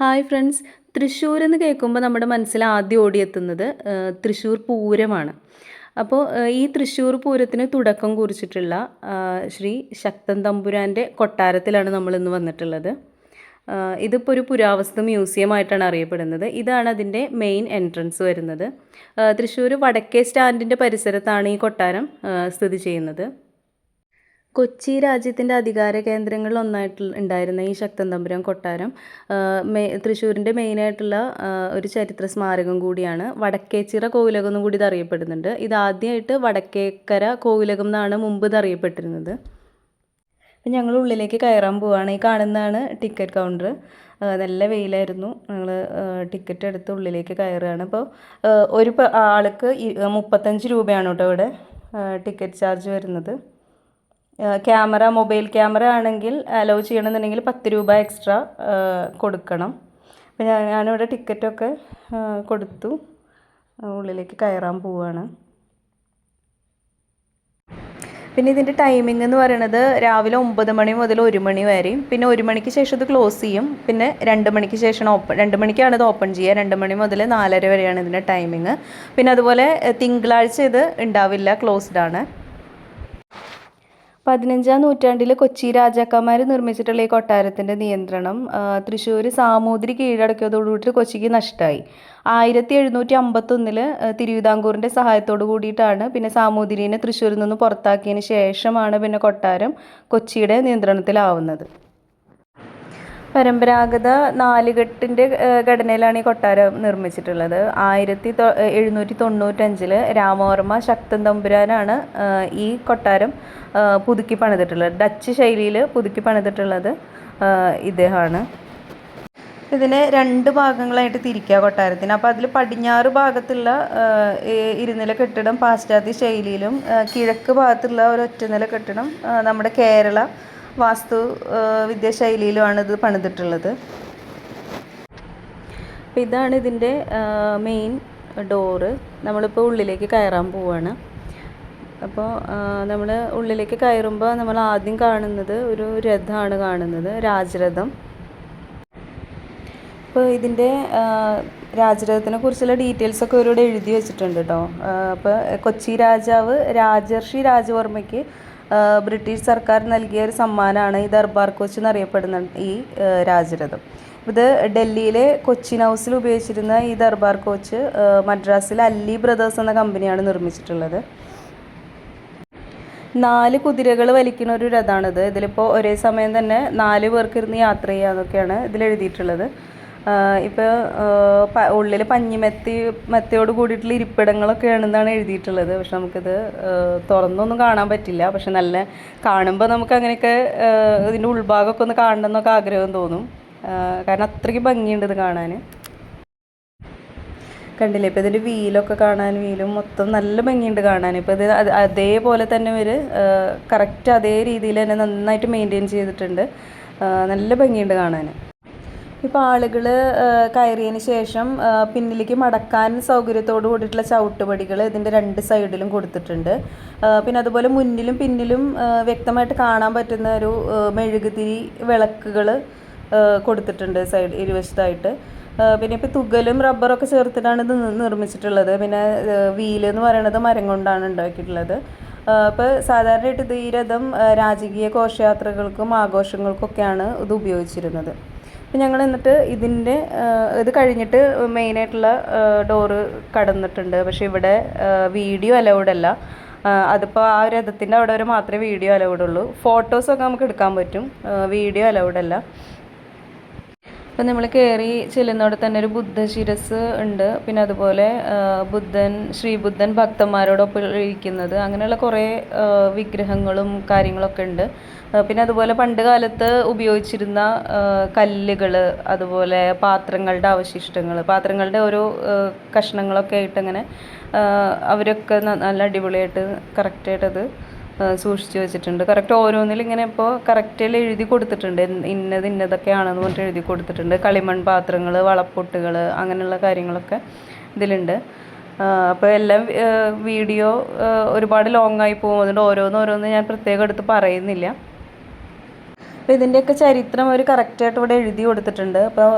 Hi friends Thrissur എന്ന് കേൾക്കുമ്പോൾ നമ്മുടെ മനസ്സിൽ ആദ്യം ഓടിയെത്തുന്നത് തൃശ്ശൂർ പൂരമാണ്. അപ്പോൾ ഈ തൃശ്ശൂർ പൂരത്തിന് തുടക്കം കുറിച്ചിട്ടുള്ള ശ്രീ ശക്തൻ തമ്പുരാന്റെ കൊട്ടാരത്തിലാണ് നമ്മൾ ഇന്ന് വന്നിട്ടുള്ളത്. ഇതിപ്പോൾ ഒരു പുരാവസ്തു മ്യൂസിയം ആയിട്ടാണ് അറിയപ്പെടുന്നത്. ഇതാണ് അതിന്റെ മെയിൻ എൻട്രൻസ് വരുന്നത്. തൃശ്ശൂർ വടക്കേ സ്റ്റാൻഡിന്റെ പരിസരത്താണ് ഈ കൊട്ടാരം സ്ഥിതി ചെയ്യുന്നത്. കൊച്ചി രാജ്യത്തിന്റെ അധികാര കേന്ദ്രങ്ങളിൽ ഒന്നായിട്ട് ഉണ്ടായിരുന്ന ഈ ശക്തൻ തമ്പുരാൻ കൊട്ടാരം മെ തൃശ്ശൂരിന്റെ മെയിനായിട്ടുള്ള ഒരു ചരിത്ര സ്മാരകം കൂടിയാണ്. വടക്കേച്ചിറ കോവിലകം എന്നും കൂടി ഇത് അറിയപ്പെടുന്നുണ്ട്. ഇത് ആദ്യമായിട്ട് വടക്കേക്കര കോവിലകം എന്നാണ് മുമ്പ് ഇത് അറിയപ്പെട്ടിരുന്നത്. അപ്പം ഞങ്ങൾ ഉള്ളിലേക്ക് കയറാൻ പോവുകയാണ് ഈ കാണുന്നതാണ് ടിക്കറ്റ് കൗണ്ടർ നല്ല വെയിലായിരുന്നു. ഞങ്ങൾ ടിക്കറ്റ് എടുത്ത് ഉള്ളിലേക്ക് കയറുകയാണ്. അപ്പോൾ ഒരു ആൾക്ക് മുപ്പത്തഞ്ച് രൂപയാണ് കേട്ടോ ഇവിടെ ടിക്കറ്റ് ചാർജ് വരുന്നത്. ക്യാമറ മൊബൈൽ ക്യാമറ ആണെങ്കിൽ അലോ ചെയ്യണമെന്നുണ്ടെങ്കിൽ പത്ത് രൂപ എക്സ്ട്രാ കൊടുക്കണം. അപ്പം ഞാൻ ഞാനിവിടെ ടിക്കറ്റൊക്കെ കൊടുത്തു. ഉള്ളിലേക്ക് കയറാൻ പോവുകയാണ് പിന്നെ ഇതിന്റെ ടൈമിംഗ് എന്ന് പറയുന്നത് രാവിലെ ഒമ്പത് മണി മുതൽ ഒരു മണി വരെയും പിന്നെ ഒരു മണിക്ക് ശേഷം ഇത് ക്ലോസ് ചെയ്യും. പിന്നെ രണ്ട് മണിക്ക് ശേഷം ഓപ്പൺ രണ്ട് മണിക്കാണ് ഇത് ഓപ്പൺ ചെയ്യുക. രണ്ട് മണി മുതൽ നാലര വരെയാണ് ഇതിന്റെ ടൈമിങ് പിന്നെ അതുപോലെ തിങ്കളാഴ്ച ഇത് ഉണ്ടാവില്ല ക്ലോസ്ഡ് ആണ്. പതിനഞ്ചാം നൂറ്റാണ്ടിൽ കൊച്ചി രാജാക്കന്മാർ നിർമ്മിച്ചിട്ടുള്ള ഈ കൊട്ടാരത്തിന്റെ നിയന്ത്രണം തൃശ്ശൂർ സാമൂതിരി കീഴടക്കിയതോടുകൂടി കൊച്ചിക്ക് നഷ്ടമായി ആയിരത്തി എഴുന്നൂറ്റി അമ്പത്തൊന്നിൽ തിരുവിതാംകൂറിന്റെ സഹായത്തോടു കൂടിയിട്ടാണ് പിന്നെ സാമൂതിരിനെ തൃശ്ശൂരിൽ നിന്ന് പുറത്താക്കിയതിന് ശേഷമാണ് പിന്നെ കൊട്ടാരം കൊച്ചിയുടെ നിയന്ത്രണത്തിലാവുന്നത്. പരമ്പരാഗത നാലുകെട്ടിന്റെ ഘടനയിലാണ് ഈ കൊട്ടാരം നിർമ്മിച്ചിട്ടുള്ളത്. ആയിരത്തി എഴുന്നൂറ്റി തൊണ്ണൂറ്റഞ്ചിൽ രാമവർമ്മ ശക്തൻ തമ്പുരാനാണ് ഈ കൊട്ടാരം പുതുക്കി പണിതിട്ടുള്ളത്. ഡച്ച് ശൈലിയിൽ പുതുക്കി പണിതിട്ടുള്ളത് ഇദ്ദേഹമാണ്. ഇതിനെ രണ്ട് ഭാഗങ്ങളായിട്ട് തിരിക്കുക കൊട്ടാരത്തിന്. അപ്പോൾ അതിൽ പടിഞ്ഞാറ് ഭാഗത്തുള്ള ഇരുനില കെട്ടിടം പാശ്ചാത്യ ശൈലിയിലും കിഴക്ക് ഭാഗത്തുള്ള ഒരു ഒറ്റനില കെട്ടിടം നമ്മുടെ കേരള വാസ്തു വിദ്യാശൈലിയിലുമാണ് ഇത് പണിതിട്ടുള്ളത്. അപ്പോൾ ഇതാണ് ഇതിന്റെ മെയിൻ ഡോറ് നമ്മളിപ്പോൾ ഉള്ളിലേക്ക് കയറാൻ പോവാണ്. അപ്പോൾ നമ്മൾ ഉള്ളിലേക്ക് കയറുമ്പോൾ നമ്മൾ ആദ്യം കാണുന്നത് ഒരു രഥമാണ് കാണുന്നത് രാജരഥം. അപ്പോൾ ഇതിന്റെ രാജരഥത്തിനെ കുറിച്ചുള്ള ഡീറ്റെയിൽസ് ഒക്കെ ഇവരോട് എഴുതി വെച്ചിട്ടുണ്ട് കേട്ടോ അപ്പോൾ കൊച്ചി രാജാവ് രാജർഷി രാജവർമ്മയ്ക്ക് ബ്രിട്ടീഷ് സർക്കാർ നൽകിയ ഒരു സമ്മാനമാണ് ഈ ദർബാർ കോച്ച് എന്നറിയപ്പെടുന്ന ഈ രാജരഥം. ഇത് ഡൽഹിയിലെ കൊച്ചിൻ ഹൗസിൽ ഉപയോഗിച്ചിരുന്ന ഈ ദർബാർ കോച്ച് മദ്രാസിലെ അല്ലി ബ്രദേഴ്സ് എന്ന കമ്പനിയാണ് നിർമ്മിച്ചിട്ടുള്ളത്. നാല് കുതിരകൾ വലിക്കുന്ന ഒരു രഥമാണിത്. ഇതിലിപ്പോൾ ഒരേ സമയം തന്നെ നാല് പേർക്കിരുന്ന് യാത്ര ചെയ്യാന്നൊക്കെയാണ് ഇതിൽ എഴുതിയിട്ടുള്ളത്. ഇപ്പോൾ ഉള്ളിൽ പഞ്ഞിമെത്തി മെത്തയോട് കൂടിയിട്ടുള്ള ഇരിപ്പിടങ്ങളൊക്കെയാണെന്നാണ് എഴുതിയിട്ടുള്ളത്. പക്ഷെ നമുക്കിത് തുറന്നൊന്നും കാണാൻ പറ്റില്ല. പക്ഷെ നല്ല കാണുമ്പോൾ നമുക്ക് അങ്ങനെയൊക്കെ ഇതിന്റെ ഉൾഭാഗമൊക്കെ ഒന്ന് കാണണം എന്നൊക്കെ ആഗ്രഹം തോന്നും. കാരണം അത്രയ്ക്ക് ഭംഗിയുണ്ട് ഇത് കാണാൻ കണ്ടില്ലേ? ഇപ്പോൾ ഇതിന്റെ വീലൊക്കെ കാണാൻ വീലും മൊത്തം നല്ല ഭംഗിയുണ്ട് കാണാൻ. ഇപ്പോൾ ഇത് അതേപോലെ തന്നെ ഇവർ കറക്റ്റ് അതേ രീതിയിൽ തന്നെ നന്നായിട്ട് മെയിന്റെയിൻ ചെയ്തിട്ടുണ്ട്. നല്ല ഭംഗിയുണ്ട് കാണാൻ ഇപ്പോൾ ആളുകൾ കയറിയതിന് ശേഷം പിന്നിലേക്ക് മടക്കാൻ സൗകര്യത്തോട് കൂടിയിട്ടുള്ള ചവിട്ടുപടികൾ ഇതിന്റെ രണ്ട് സൈഡിലും കൊടുത്തിട്ടുണ്ട്. പിന്നെ അതുപോലെ മുന്നിലും പിന്നിലും വ്യക്തമായിട്ട് കാണാൻ പറ്റുന്ന ഒരു മെഴുകുതിരി വിളക്കുകൾ കൊടുത്തിട്ടുണ്ട് സൈഡ് ഇരുവശത്തായിട്ട്. പിന്നെ ഇപ്പോൾ തുകലും റബ്ബറൊക്കെ ചേർത്തിട്ടാണ് ഇത് നിർമ്മിച്ചിട്ടുള്ളത്. പിന്നെ വീൽ എന്ന് പറയുന്നത് മരം കൊണ്ടാണ് ഉണ്ടാക്കിയിട്ടുള്ളത്. അപ്പോൾ സാധാരണയായിട്ട് ഇത് ഈ രഥം രാജകീയ ഘോഷയാത്രകൾക്കും ആഘോഷങ്ങൾക്കൊക്കെയാണ് ഇത് ഉപയോഗിച്ചിരുന്നത്. അപ്പം ഞങ്ങൾ എന്നിട്ട് ഇതിന്റെ ഇത് കഴിഞ്ഞിട്ട് മെയിനായിട്ടുള്ള ഡോറ് കടന്നിട്ടുണ്ട്. പക്ഷെ ഇവിടെ വീഡിയോ അലൗഡ് അല്ല. അതിപ്പോൾ ആ രഥത്തിന്റെ അവിടെ വരെ മാത്രമേ വീഡിയോ അലൗഡ് ഉള്ളൂ. ഫോട്ടോസൊക്കെ നമുക്ക് എടുക്കാൻ പറ്റും. വീഡിയോ അലൗഡ് അല്ല. അപ്പം നമ്മൾ കയറി ചെല്ലുന്നവിടെ തന്നെ ഒരു ബുദ്ധ ശിരസ് ഉണ്ട്. പിന്നെ അതുപോലെ ബുദ്ധൻ ശ്രീബുദ്ധൻ ഭക്തന്മാരോടൊപ്പം ഇരിക്കുന്നത്. അങ്ങനെയുള്ള കുറേ വിഗ്രഹങ്ങളും കാര്യങ്ങളൊക്കെ ഉണ്ട്. പിന്നെ അതുപോലെ പണ്ട് കാലത്ത് ഉപയോഗിച്ചിരുന്ന കല്ലുകൾ അതുപോലെ പാത്രങ്ങളുടെ അവശിഷ്ടങ്ങൾ പാത്രങ്ങളുടെ ഓരോ കഷ്ണങ്ങളൊക്കെ ആയിട്ട് അങ്ങനെ അവരൊക്കെ നല്ല അടിപൊളിയായിട്ട് കറക്റ്റായിട്ടത് സൂക്ഷിച്ച് വെച്ചിട്ടുണ്ട്. കറക്റ്റ് ഓരോന്നിലും ഇങ്ങനെ ഇപ്പോൾ കറക്റ്റിൽ എഴുതി കൊടുത്തിട്ടുണ്ട്. ഇന്ന- ഇന്നത് ഇന്നതൊക്കെയാണെന്ന് പറഞ്ഞിട്ട് എഴുതി കൊടുത്തിട്ടുണ്ട്. കളിമൺ പാത്രങ്ങൾ വളപ്പൊട്ടുകൾ അങ്ങനെയുള്ള കാര്യങ്ങളൊക്കെ ഇതിലുണ്ട്. അപ്പോൾ എല്ലാം വീഡിയോ ഒരുപാട് ലോങ്ങായി പോകും. അതുകൊണ്ട് ഓരോന്ന് ഓരോന്ന് ഞാൻ പ്രത്യേകം എടുത്ത് പറയുന്നില്ല. അപ്പോൾ ഇതിന്റെയൊക്കെ ചരിത്രം അവർ കറക്റ്റായിട്ട് ഇവിടെ എഴുതി കൊടുത്തിട്ടുണ്ട്. അപ്പോൾ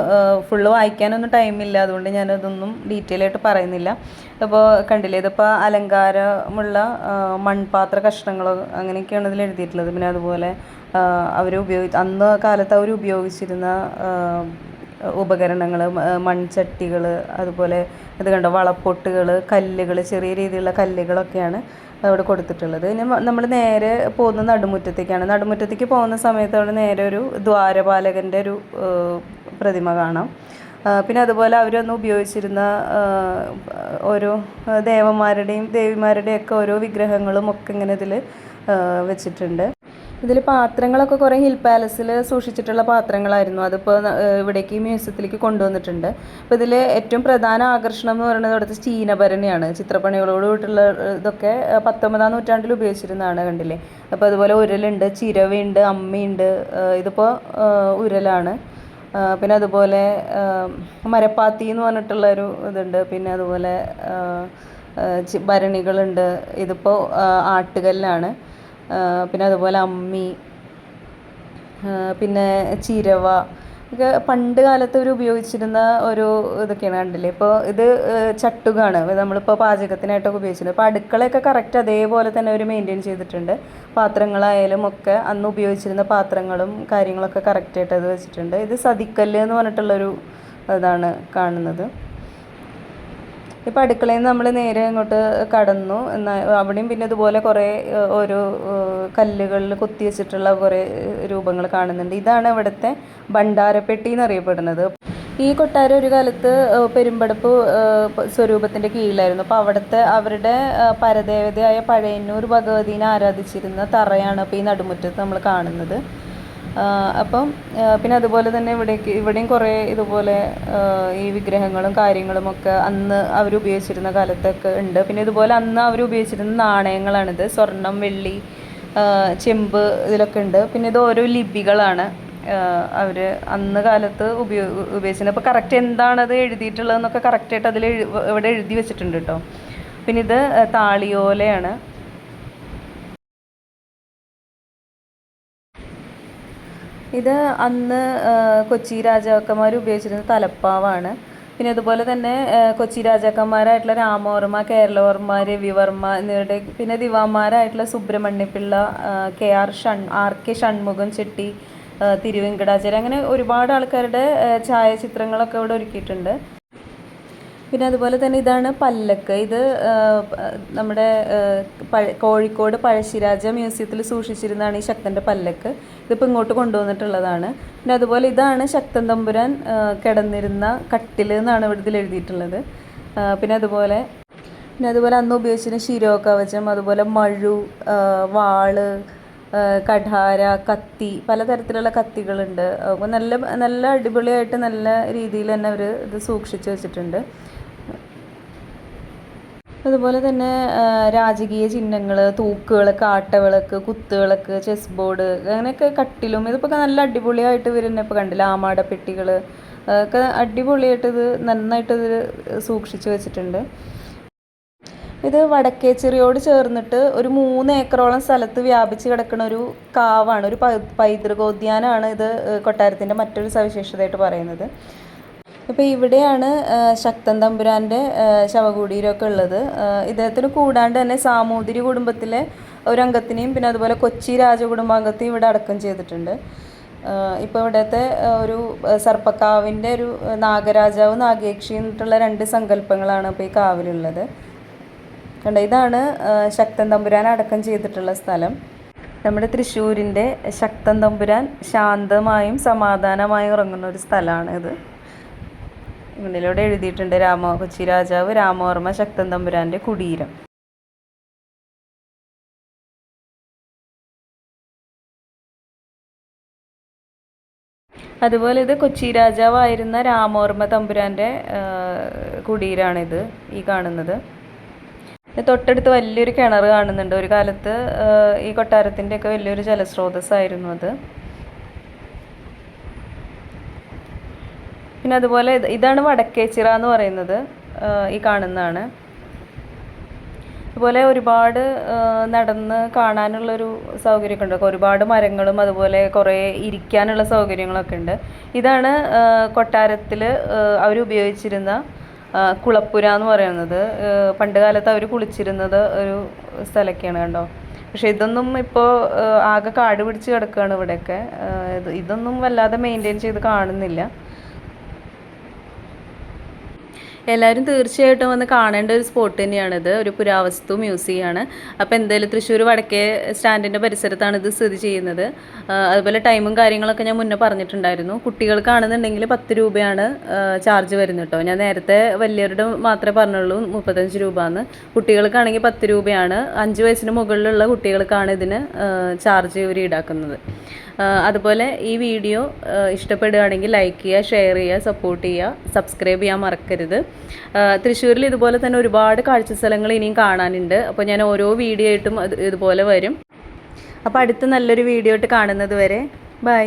ഫുള്ള് വായിക്കാനൊന്നും ടൈമില്ല അതുകൊണ്ട് ഞാനതൊന്നും ഡീറ്റെയിൽ ആയിട്ട് പറയുന്നില്ല. അപ്പോൾ കണ്ടില്ലേ? ഇതിപ്പോൾ അലങ്കാരമുള്ള മൺപാത്ര കഷ്ണങ്ങളോ അങ്ങനെയൊക്കെയാണ് ഇതിൽ എഴുതിയിട്ടുള്ളത്. പിന്നെ അതുപോലെ അവർ ഉപയോഗി അന്ന് കാലത്ത് അവർ ഉപയോഗിച്ചിരുന്ന ഉപകരണങ്ങൾ മൺചട്ടികൾ അതുപോലെ ഇത് കണ്ടോ? വളപ്പൊട്ടുകൾ കല്ലുകൾ ചെറിയ രീതിയിലുള്ള കല്ലുകളൊക്കെയാണ് അവിടെ കൊടുത്തിട്ടുള്ളത്. ഇനി നമ്മൾ നേരെ പോകുന്ന നടുമുറ്റത്തേക്കാണ്. നടുമുറ്റത്തേക്ക് പോകുന്ന സമയത്ത് അവിടെ നേരെ ഒരു ദ്വാരപാലകന്റെ ഒരു പ്രതിമ കാണാം. പിന്നെ അതുപോലെ അവരൊന്ന് ഉപയോഗിച്ചിരുന്ന ഓരോ ദേവന്മാരുടെയും ദേവിമാരുടെയും ഒക്കെ ഓരോ വിഗ്രഹങ്ങളും ഒക്കെ ഇങ്ങനെ ഇതിൽ വെച്ചിട്ടുണ്ട്. ഇതിൽ പാത്രങ്ങളൊക്കെ കുറേ ഹിൽ പാലസിൽ സൂക്ഷിച്ചിട്ടുള്ള പാത്രങ്ങളായിരുന്നു. അതിപ്പോൾ ഇവിടേക്ക് മ്യൂസിയത്തിലേക്ക് കൊണ്ടുവന്നിട്ടുണ്ട്. അപ്പോൾ ഇതിൽ ഏറ്റവും പ്രധാന ആകർഷണം എന്ന് പറയുന്നത് ഇവിടുത്തെ ചീനഭരണിയാണ് ചിത്രപ്പണികളോട് കൂട്ടുള്ള ഇതൊക്കെ പത്തൊമ്പതാം നൂറ്റാണ്ടിൽ ഉപയോഗിച്ചിരുന്നതാണ് കണ്ടില്ലേ? അപ്പോൾ അതുപോലെ ഉരലുണ്ട് ചിരവയുണ്ട് അമ്മിയുണ്ട് ഇതിപ്പോൾ ഉരലാണ്. പിന്നെ അതുപോലെ മരപ്പാത്തി എന്ന് പറഞ്ഞിട്ടുള്ള ഒരു ഇതുണ്ട്. പിന്നെ അതുപോലെ ഭരണികളുണ്ട്. ഇതിപ്പോൾ ആട്ടുകല്ലാണ്. പിന്നെ അതുപോലെ അമ്മി പിന്നെ ചിരവ ഒക്കെ പണ്ട് കാലത്ത് ഒരു ഉപയോഗിച്ചിരുന്ന ഒരു ഇതൊക്കെയാണ് കണ്ടില്ലേ? ഇപ്പോൾ ഇത് ചട്ടുകാണ്. നമ്മളിപ്പോൾ പാചകത്തിനായിട്ടൊക്കെ ഉപയോഗിച്ചിരുന്നത്. അപ്പോൾ അടുക്കളയൊക്കെ കറക്റ്റ് അതേപോലെ തന്നെ അവർ മെയിന്റെയിൻ ചെയ്തിട്ടുണ്ട്. പാത്രങ്ങളായാലും ഒക്കെ അന്ന് ഉപയോഗിച്ചിരുന്ന പാത്രങ്ങളും കാര്യങ്ങളൊക്കെ കറക്റ്റായിട്ട് അത് വെച്ചിട്ടുണ്ട്. ഇത് സതിക്കല്ല് എന്ന് പറഞ്ഞിട്ടുള്ളൊരു ഇതാണ് കാണുന്നത്. ഇപ്പോൾ അടുക്കളയിൽ നിന്ന് നമ്മൾ നേരെ അങ്ങോട്ട് കടന്നു. എന്നാൽ അവിടെയും പിന്നെ ഇതുപോലെ കുറേ ഓരോ കല്ലുകളിൽ കൊത്തി വെച്ചിട്ടുള്ള കുറേ രൂപങ്ങൾ കാണുന്നുണ്ട്. ഇതാണ് ഇവിടുത്തെ ഭണ്ഡാരപ്പെട്ടി എന്നറിയപ്പെടുന്നത്. ഈ കൊട്ടാരം ഒരു കാലത്ത് പെരുമ്പടപ്പ് സ്വരൂപത്തിന്റെ കീഴിലായിരുന്നു. അപ്പോൾ അവിടുത്തെ അവരുടെ പരദേവതയായ പഴയന്നൂർ ഭഗവതിനെ ആരാധിച്ചിരുന്ന തറയാണ് അപ്പോൾ ഈ നടുമുറ്റത്ത് നമ്മൾ കാണുന്നത്. അപ്പം പിന്നെ അതുപോലെ തന്നെ ഇവിടേക്ക് ഇവിടെയും കുറേ ഇതുപോലെ ഈ വിഗ്രഹങ്ങളും കാര്യങ്ങളും ഒക്കെ അന്ന് അവർ ഉപയോഗിച്ചിരുന്ന കാലത്തൊക്കെ ഉണ്ട്. പിന്നെ ഇതുപോലെ അന്ന് അവർ ഉപയോഗിച്ചിരുന്ന നാണയങ്ങളാണിത്. സ്വർണം വെള്ളി ചെമ്പ് ഇതിലൊക്കെ ഉണ്ട്. പിന്നെ ഇത് ഓരോ ലിപികളാണ് അവർ അന്ന് കാലത്ത് ഉപയോ ഉപയോഗിച്ചിരുന്നത്. അപ്പോൾ കറക്റ്റ് എന്താണത് എഴുതിയിട്ടുള്ളതെന്നൊക്കെ കറക്റ്റായിട്ട് അതിൽ ഇവിടെ എഴുതി വെച്ചിട്ടുണ്ട് കേട്ടോ പിന്നെ ഇത് താളിയോലയാണ്. ഇത് അന്ന് കൊച്ചി രാജാക്കന്മാർ ഉപയോഗിച്ചിരുന്ന തലപ്പാവാണ്. പിന്നെ അതുപോലെ തന്നെ കൊച്ചി രാജാക്കന്മാരായിട്ടുള്ള രാമവർമ്മ കേരളവർമ്മ രവിവർമ്മ എന്നിവരുടെ പിന്നെ ദിവാമാരായിട്ടുള്ള സുബ്രഹ്മണ്യപിള്ള കെ ആർ ഷൺ ആർ കെ ഷൺമുഖം ചെട്ടി തിരുവെങ്കടാചാര്യ അങ്ങനെ ഒരുപാട് ആൾക്കാരുടെ ഛായാചിത്രങ്ങളൊക്കെ ഇവിടെ ഒരുക്കിയിട്ടുണ്ട്. പിന്നെ അതുപോലെ തന്നെ ഇതാണ് പല്ലക്ക്. ഇത് നമ്മുടെ കോഴിക്കോട് പഴശ്ശിരാജ മ്യൂസിയത്തിൽ സൂക്ഷിച്ചിരുന്നതാണ് ഈ ശക്തന്റെ പല്ലക്ക്. ഇതിപ്പോൾ ഇങ്ങോട്ട് കൊണ്ടുവന്നിട്ടുള്ളതാണ്. പിന്നെ അതുപോലെ ഇതാണ് ശക്തൻ തമ്പുരാൻ കിടന്നിരുന്ന കട്ടിൽ എന്നാണ് ഇവിടെ ഇതിൽ എഴുതിയിട്ടുള്ളത്. പിന്നെ അതുപോലെ പിന്നെ അതുപോലെ അന്ന് ഉപയോഗിച്ചിരുന്ന ശിരോകവചം അതുപോലെ മഴു വാൾ കഠാര കത്തി പലതരത്തിലുള്ള കത്തികളുണ്ട്. അപ്പോൾ നല്ല നല്ല അടിപൊളിയായിട്ട് നല്ല രീതിയിൽ തന്നെ അവർ ഇത് സൂക്ഷിച്ചു വെച്ചിട്ടുണ്ട്. അതുപോലെ തന്നെ രാജകീയ ചിഹ്നങ്ങൾ തൂക്കുകൾ ആട്ടവിളക്ക് കുത്തുവിളക്ക് ചെസ് ബോർഡ് അങ്ങനെയൊക്കെ കട്ടിലും ഇതിപ്പോൾ നല്ല അടിപൊളിയായിട്ട് ഇവർ തന്നെ ഇപ്പോൾ കണ്ടില്ല ആമാടപ്പെട്ടികൾ ഒക്കെ അടിപൊളിയായിട്ട് ഇത് നന്നായിട്ട് ഇത് സൂക്ഷിച്ച് വെച്ചിട്ടുണ്ട്. ഇത് വടക്കേച്ചിറിയോട് ചേർന്നിട്ട് ഒരു മൂന്ന് ഏക്കറോളം സ്ഥലത്ത് വ്യാപിച്ച് കിടക്കുന്ന ഒരു കാവാണ് ഒരു പൈതൃകോദ്യാനമാണ് ഇത് കൊട്ടാരത്തിന്റെ മറ്റൊരു സവിശേഷതയായിട്ട് പറയുന്നത്. ഇപ്പോൾ ഇവിടെയാണ് ശക്തൻ തമ്പുരാന്റെ ശവകുടീരമൊക്കെ ഉള്ളത്. ഇദ്ദേഹത്തിന് കൂടാണ്ട് തന്നെ സാമൂതിരി കുടുംബത്തിലെ ഒരംഗത്തിനെയും പിന്നെ അതുപോലെ കൊച്ചി രാജകുടുംബാംഗത്തെയും ഇവിടെ അടക്കം ചെയ്തിട്ടുണ്ട്. ഇപ്പോൾ ഇവിടുത്തെ ഒരു സർപ്പക്കാവിന്റെ ഒരു നാഗരാജാവ് നാഗേക്ഷി എന്നിട്ടുള്ള രണ്ട് സങ്കല്പങ്ങളാണ് ഇപ്പോൾ ഈ കാവിലുള്ളത്. കണ്ട ഇതാണ് ശക്തൻ തമ്പുരാൻ അടക്കം ചെയ്തിട്ടുള്ള സ്ഥലം. നമ്മുടെ തൃശ്ശൂരിന്റെ ശക്തൻ തമ്പുരാൻ ശാന്തമായും സമാധാനമായും ഉറങ്ങുന്ന ഒരു സ്ഥലമാണ് ഇത് ഇതിലൂടെ എഴുതിയിട്ടുണ്ട് രാമ കൊച്ചി രാജാവ് രാമവർമ്മ ശക്തൻ തമ്പുരാന്റെ കുടീരം. അതുപോലെ ഇത് കൊച്ചി രാജാവായിരുന്ന രാമവർമ്മ തമ്പുരാന്റെ കുടീരാണിത് ഈ കാണുന്നത്. തൊട്ടടുത്ത് വലിയൊരു കിണർ കാണുന്നുണ്ട്. ഒരു കാലത്ത് ഈ കൊട്ടാരത്തിന്റെയൊക്കെ വലിയൊരു ജലസ്രോതസ്സായിരുന്നു അത്. പിന്നെ അതുപോലെ ഇത് ഇതാണ് വടക്കേച്ചിറ എന്ന് പറയുന്നത് ഈ കാണുന്നതാണ്. അതുപോലെ ഒരുപാട് നടന്ന് കാണാനുള്ളൊരു സൗകര്യമൊക്കെ ഉണ്ട് ഒരുപാട് മരങ്ങളും അതുപോലെ കുറേ ഇരിക്കാനുള്ള സൗകര്യങ്ങളൊക്കെ ഉണ്ട്. ഇതാണ് കൊട്ടാരത്തിൽ അവർ ഉപയോഗിച്ചിരുന്ന കുളപ്പുര എന്ന് പറയുന്നത്. പണ്ട് കാലത്ത് അവർ കുളിച്ചിരുന്നത് ഒരു സ്ഥലമൊക്കെയാണ് കണ്ടോ? പക്ഷെ ഇതൊന്നും ഇപ്പോൾ ആകെ കാട് പിടിച്ച് കിടക്കുകയാണ് ഇവിടെയൊക്കെ. ഇതൊന്നും വല്ലാതെ മെയിന്റെയിൻ ചെയ്ത് കാണുന്നില്ല. എല്ലാവരും തീർച്ചയായിട്ടും വന്ന് കാണേണ്ട ഒരു സ്പോട്ട് തന്നെയാണിത്. ഒരു പുരാവസ്തു മ്യൂസിയമാണ് അപ്പോൾ എന്തായാലും തൃശ്ശൂർ വടക്കേ സ്റ്റാൻഡിന്റെ പരിസരത്താണ് ഇത് സ്ഥിതി ചെയ്യുന്നത്. അതുപോലെ ടൈമും കാര്യങ്ങളൊക്കെ ഞാൻ മുന്നേ പറഞ്ഞിട്ടുണ്ടായിരുന്നു. കുട്ടികൾക്കാണെന്നുണ്ടെങ്കിൽ പത്ത് രൂപയാണ് ചാർജ് വരുന്നത് കേട്ടോ ഞാൻ നേരത്തെ വലിയവരുടെ മാത്രമേ പറഞ്ഞുള്ളൂ മുപ്പത്തഞ്ച് രൂപ എന്ന് കുട്ടികൾക്കാണെങ്കിൽ പത്ത് രൂപയാണ്. അഞ്ച് വയസ്സിന് മുകളിലുള്ള കുട്ടികൾക്കാണ് ഇതിന് ചാർജ് ഇവർ ഈടാക്കുന്നത്. അതുപോലെ ഈ വീഡിയോ ഇഷ്ടപ്പെടുകയാണെങ്കിൽ ലൈക്ക് ചെയ്യുക ഷെയർ ചെയ്യുക സപ്പോർട്ട് ചെയ്യുക സബ്സ്ക്രൈബ് ചെയ്യാൻ മറക്കരുത്. തൃശ്ശൂരിൽ ഇതുപോലെ തന്നെ ഒരുപാട് കാഴ്ച സ്ഥലങ്ങൾ ഇനിയും കാണാനുണ്ട്. അപ്പോൾ ഞാൻ ഓരോ വീഡിയോ ആയിട്ടും ഇതുപോലെ വരും. അപ്പോൾ അടുത്ത നല്ലൊരു വീഡിയോ ആയിട്ട് കാണുന്നത് വരെ. ബൈ.